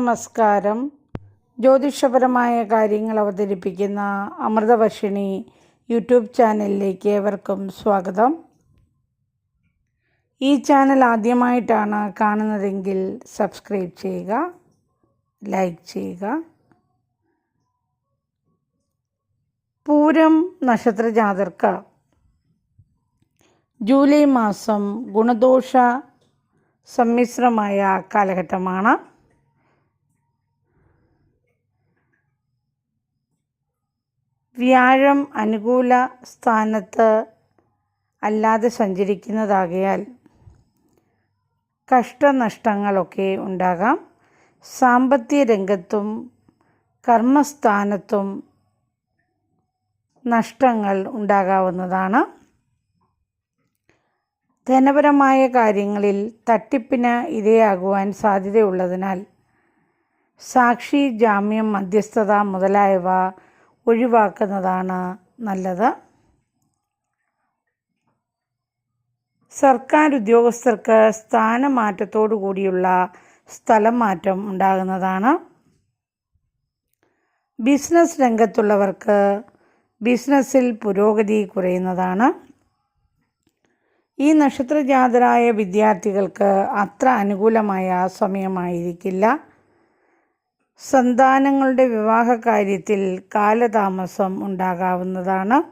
നമസ്കാരം. ജ്യോതിഷപരമായ കാര്യങ്ങൾ അവതരിപ്പിക്കുന്ന അമൃതവർഷിണി യൂട്യൂബ് ചാനലിലേക്ക് ഏവർക്കും സ്വാഗതം. ഈ ചാനൽ ആദ്യമായിട്ടാണ് കാണുന്നതെങ്കിൽ സബ്സ്ക്രൈബ് ചെയ്യുക ലൈക്ക് ചെയ്യുക. പൂരം നക്ഷത്ര ജാതർക്ക് ജൂലൈ മാസം ഗുണദോഷ സമ്മിശ്രമായ കാലഘട്ടമാണ്. വ്യാഴം അനുകൂല സ്ഥാനത്ത് അല്ലാതെ സഞ്ചരിക്കുന്നതാകയാൽ കഷ്ടനഷ്ടങ്ങളൊക്കെ ഉണ്ടാകാം. സാമ്പത്തിക രംഗത്തും കർമ്മസ്ഥാനത്തും നഷ്ടങ്ങൾ ഉണ്ടാകാവുന്നതാണ്. ധനപരമായ കാര്യങ്ങളിൽ തട്ടിപ്പിന് ഇരയാകുവാൻ സാധ്യതയുള്ളതിനാൽ സാക്ഷി ജാമ്യം മധ്യസ്ഥത മുതലായവ ഒഴിവാക്കുന്നതാണ് നല്ലത്. സർക്കാർ ഉദ്യോഗസ്ഥർക്ക് സ്ഥാനമാറ്റത്തോടു കൂടിയുള്ള സ്ഥലം മാറ്റം ഉണ്ടാകുന്നതാണ്. ബിസിനസ് രംഗത്തുള്ളവർക്ക് ബിസിനസ്സിൽ പുരോഗതി കുറയുന്നതാണ്. ഈ നക്ഷത്രജാതരായ വിദ്യാർത്ഥികൾക്ക് അത്ര അനുകൂലമായ സമയമായിരിക്കില്ല. സന്താനങ്ങളുടെ വിവാഹ കാര്യത്തിൽ കാലതാമസം ഉണ്ടാകാവുന്നതാണ്.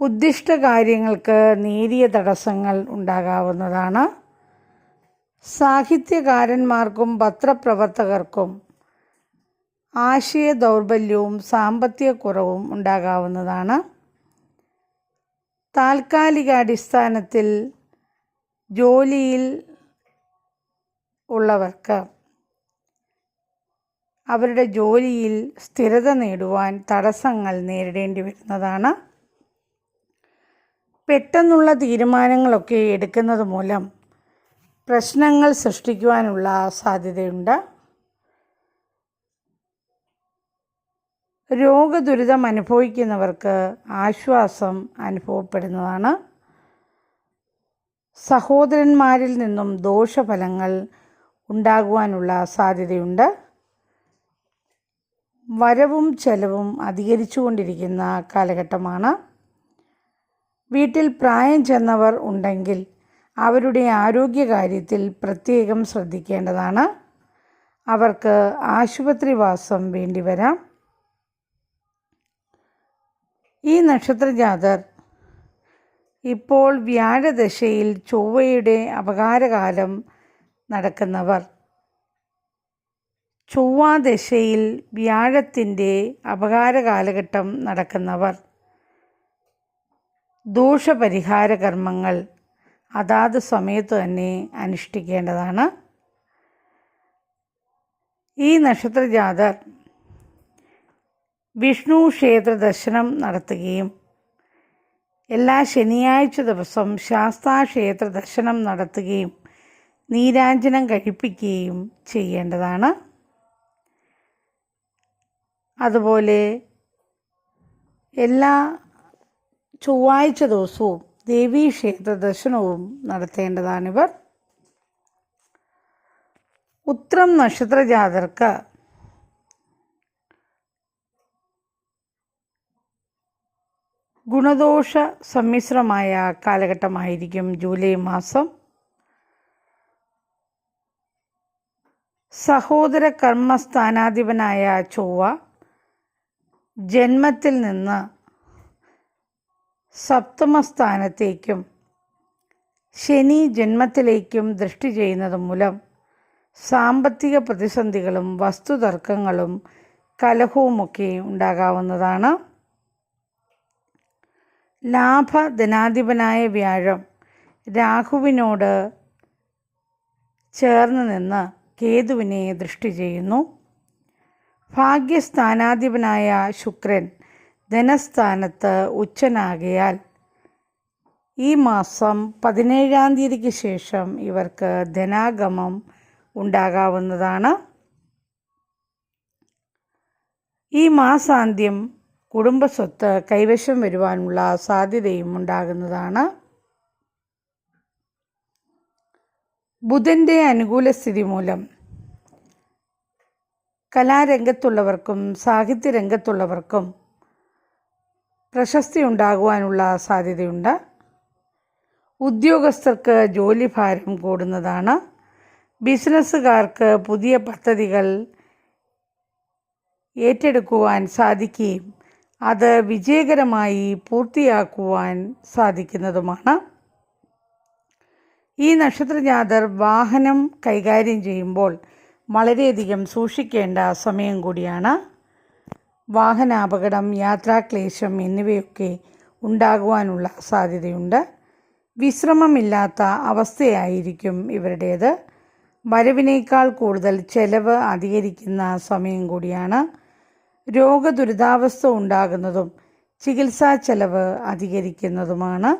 ഉദ്ദിഷ്ട കാര്യങ്ങൾക്ക് നേരിയ തടസ്സങ്ങൾ ഉണ്ടാകാവുന്നതാണ്. സാഹിത്യകാരന്മാർക്കും പത്രപ്രവർത്തകർക്കും ആശയ ദൗർബല്യവും സാമ്പത്തിക കുറവും ഉണ്ടാകാവുന്നതാണ്. താൽക്കാലിക അടിസ്ഥാനത്തിൽ ജോലിയിൽ ഉള്ളവർക്ക് അവരുടെ ജോലിയിൽ സ്ഥിരത നേടുവാൻ തടസ്സങ്ങൾ നേരിടേണ്ടി വരുന്നതാണ്. പെട്ടെന്നുള്ള തീരുമാനങ്ങളൊക്കെ എടുക്കുന്നത് മൂലം പ്രശ്നങ്ങൾ സൃഷ്ടിക്കുവാനുള്ള സാധ്യതയുണ്ട്. രോഗദുരിതം അനുഭവിക്കുന്നവർക്ക് ആശ്വാസം അനുഭവപ്പെടുന്നതാണ്. സഹോദരന്മാരിൽ നിന്നും ദോഷഫലങ്ങൾ ഉണ്ടാകുവാനുള്ള സാധ്യതയുണ്ട്. വരവും ചെലവും അധികരിച്ചുകൊണ്ടിരിക്കുന്ന കാലഘട്ടമാണ്. വീട്ടിൽ പ്രായം ചെന്നവർ ഉണ്ടെങ്കിൽ അവരുടെ ആരോഗ്യകാര്യത്തിൽ പ്രത്യേകം ശ്രദ്ധിക്കേണ്ടതാണ്. അവർക്ക് ആശുപത്രിവാസം വേണ്ടിവരാം ഈ നക്ഷത്രജാതർ ഇപ്പോൾ വ്യാഴദശയിൽ ചൊവ്വയുടെ അപകാരകാലം നടക്കുന്നവർ. ചൊവ്വാദശയിൽ വ്യാഴത്തിന്റെ അപകാര കാലഘട്ടം നടക്കുന്നവർ. ദോഷപരിഹാര കർമ്മങ്ങൾ അതാത് സമയത്ത് തന്നെ അനുഷ്ഠിക്കേണ്ടതാണ്. ഈ നക്ഷത്രജാതർ വിഷ്ണു ക്ഷേത്ര ദർശനം നടത്തുകയും എല്ലാ ശനിയാഴ്ച ദിവസം ശാസ്താ ക്ഷേത്ര ദർശനം നടത്തുകയും നീരാഞ്ജനം കഴിപ്പിക്കുകയും ചെയ്യേണ്ടതാണ്. അതുപോലെ എല്ലാ ചൊവ്വാഴ്ച ദിവസവും ദേവീക്ഷേത്ര ദർശനവും നടത്തേണ്ടതാണിവർ. ഉത്രം നക്ഷത്ര ജാതർക്ക് ഗുണദോഷ സമ്മിശ്രമായ കാലഘട്ടമായിരിക്കും ജൂലൈ മാസം. സഹോദര കർമ്മസ്ഥാനാധിപനായ ചൊവ്വ ജന്മത്തിൽ നിന്ന് സപ്തമസ്ഥാനത്തേക്കും ശനി ജന്മത്തിലേക്കും ദൃഷ്ടി ചെയ്യുന്നത് മൂലം സാമ്പത്തിക പ്രതിസന്ധികളും വസ്തുതർക്കങ്ങളും കലഹവുമൊക്കെ ഉണ്ടാകാവുന്നതാണ്. ലാഭധനാധിപനായ വ്യാഴം രാഹുവിനോട് ചേർന്ന് നിന്ന് കേതുവിനെ ദൃഷ്ടി ചെയ്യുന്നു. ഭാഗ്യസ്ഥാനാധിപനായ ശുക്രൻ ധനസ്ഥാനത്ത് ഉച്ചനാകയാൽ ഈ മാസം പതിനേഴാം തീയതിക്ക് ശേഷം ഇവർക്ക് ധനാഗമം ഉണ്ടാകാവുന്നതാണ്. ഈ മാസാന്ത്യം കുടുംബസ്വത്ത് കൈവശം വരുവാനുള്ള സാധ്യതയും ഉണ്ടാകുന്നതാണ്. ബുധന്റെ അനുകൂല സ്ഥിതി മൂലം കലാരംഗത്തുള്ളവർക്കും സാഹിത്യരംഗത്തുള്ളവർക്കും പ്രശസ്തി ഉണ്ടാകുവാനുള്ള സാധ്യതയുണ്ട്. ഉദ്യോഗസ്ഥർക്ക് ജോലിഭാരം കൂടുന്നതാണ്. ബിസിനസ്സുകാർക്ക് പുതിയ പദ്ധതികൾ ഏറ്റെടുക്കുവാൻ സാധിക്കുകയും അത് വിജയകരമായി പൂർത്തിയാക്കുവാൻ സാധിക്കുന്നതുമാണ്. ഈ നക്ഷത്രജാതർ വാഹനം കൈകാര്യം ചെയ്യുമ്പോൾ വളരെയധികം സൂക്ഷിക്കേണ്ട സമയം കൂടിയാണ്. വാഹനാപകടം യാത്രാക്ലേശം എന്നിവയൊക്കെ ഉണ്ടാകുവാനുള്ള സാധ്യതയുണ്ട്. വിശ്രമമില്ലാത്ത അവസ്ഥയായിരിക്കും ഇവരുടേത്. വരവിനേക്കാൾ കൂടുതൽ ചെലവ് അധികരിക്കുന്ന സമയം കൂടിയാണ്. രോഗദുരിതാവസ്ഥ ഉണ്ടാകുന്നതും ചികിത്സാ ചെലവ് അധികരിക്കുന്നതുമാണ്.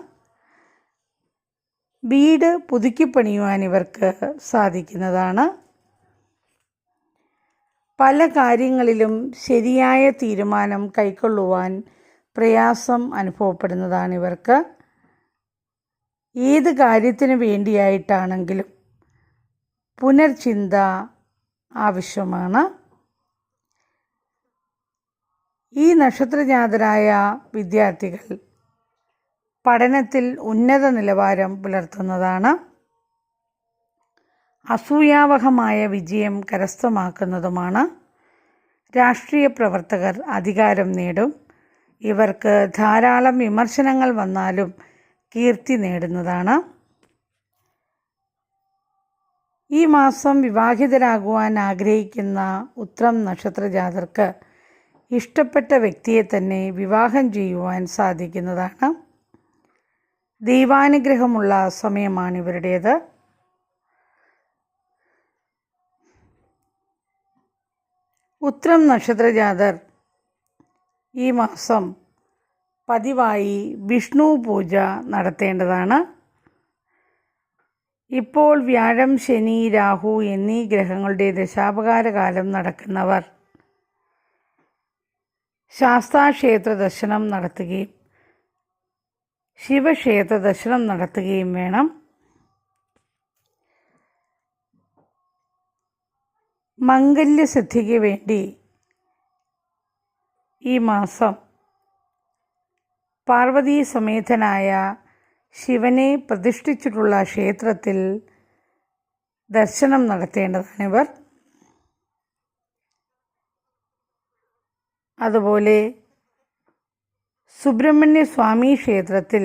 വീട് പുതുക്കിപ്പണിയുവാൻ ഇവർക്ക് സാധിക്കുന്നതാണ്. പല കാര്യങ്ങളിലും ശരിയായ തീരുമാനം കൈക്കൊള്ളുവാൻ പ്രയാസം അനുഭവപ്പെടുന്നതാണ് ഇവർക്ക്. ഏത് കാര്യത്തിന് വേണ്ടിയായിട്ടാണെങ്കിലും പുനർചിന്ത ആവശ്യമാണ്. ഈ നക്ഷത്രജാതരായ വിദ്യാർത്ഥികൾ പഠനത്തിൽ ഉന്നത നിലവാരം പുലർത്തുന്നതാണ്. അസൂയാവഹമായ വിജയം കരസ്ഥമാക്കുന്നതുമാണ്. രാഷ്ട്രീയ പ്രവർത്തകർ അധികാരം നേടും. ഇവർക്ക് ധാരാളം വിമർശനങ്ങൾ വന്നാലും കീർത്തി നേടുന്നതാണ്. ഈ മാസം വിവാഹിതരാകുവാൻ ആഗ്രഹിക്കുന്ന ഉത്രം നക്ഷത്ര ജാതർക്ക് ഇഷ്ടപ്പെട്ട വ്യക്തിയെ തന്നെ വിവാഹം ചെയ്യുവാൻ സാധിക്കുന്നതാണ്. ദൈവാനുഗ്രഹമുള്ള സമയമാണ് ഇവരുടേത് ഉത്രം നക്ഷത്രജാതർ ഈ മാസം പതിവായി വിഷ്ണു പൂജ നടത്തേണ്ടതാണ്. ഇപ്പോൾ വ്യാഴം ശനി രാഹു എന്നീ ഗ്രഹങ്ങളുടെ ദശാപകാര കാലം നടക്കുന്നവർ ശാസ്താക്ഷേത്ര ദർശനം നടത്തുകയും ശിവക്ഷേത്ര ദർശനം നടത്തുകയും വേണം. മംഗല്യസിദ്ധിക്ക് വേണ്ടി ഈ മാസം പാർവതീ സമേതനായ ശിവനെ പ്രതിഷ്ഠിച്ചിട്ടുള്ള ക്ഷേത്രത്തിൽ ദർശനം നടത്തേണ്ടതാണിവർ അതുപോലെ സുബ്രഹ്മണ്യ സ്വാമി ക്ഷേത്രത്തിൽ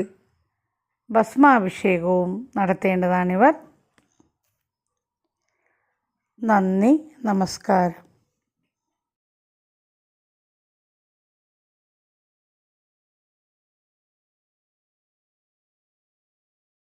ഭസ്മാഭിഷേകവും നടത്തേണ്ടതാണിവർ നന്ദി നമസ്കാരം.